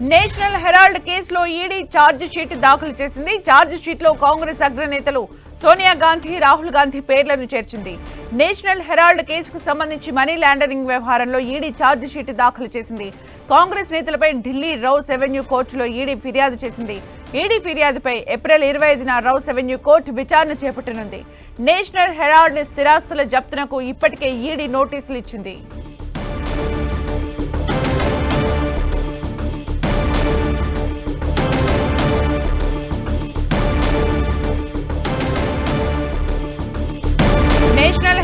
National Herald కేసులో ED charge sheet దాఖలు చేసింది. ఛార్జ్ షీట్లో కాంగ్రెస్ అగ్రనేతలు సోనియా గాంధీ రాహుల్ గాంధీ పేర్లను చేర్చింది. నేషనల్ హెరాల్డ్ కేసుకు సంబంధించి మనీ లాండరింగ్ వ్యవహారంలో ఈడీ ఛార్జ్ షీట్ దాఖలు చేసింది. కాంగ్రెస్ నేతలపై ఢిల్లీ రౌస్ ఎవెన్యూ కోర్టులో ఈడీ ఫిర్యాదు చేసింది. ఈడీ ఫిర్యాదుపై ఏప్రిల్ ఇరవై ఐదున రౌస్ ఎవెన్యూ కోర్టు విచారణ చేపట్టనుంది. నేషనల్ హెరాల్డ్ స్థిరాస్తుల జప్తునకు ఇప్పటికే ఈడీ నోటీసులు ఇచ్చింది.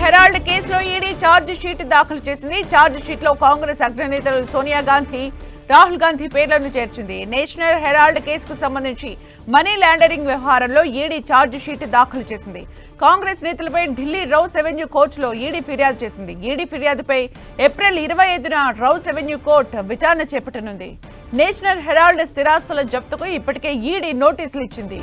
హెరాల్డ్ కేసులో ఈడీ ఛార్జ్ షీట్ దాఖలు చేసింది. ఛార్జ్ షీట్లో కాంగ్రెస్ అగ్రనేతలు సోనియా గాంధీ రాహుల్ గాంధీ పేర్లను చేర్చింది. నేషనల్ హెరాల్డ్ కేసుకు సంబంధించి మనీ లాండరింగ్ వ్యవహారంలో ఈడీ ఛార్జ్ షీట్ దాఖలు చేసింది. కాంగ్రెస్ నేతలపై ఢిల్లీ రౌస్ ఎవెన్యూ కోర్టులో ఈడీ ఫిర్యాదు చేసింది. ఈడీ ఫిర్యాదుపై ఏప్రిల్ ఇరవై ఐదున రౌస్ ఎవెన్యూ కోర్టు విచారణ చేపట్టనుంది. నేషనల్ హెరాల్డ్ స్థిరాస్తుల జప్తుకు ఇప్పటికే ఈడీ నోటీసులు ఇచ్చింది.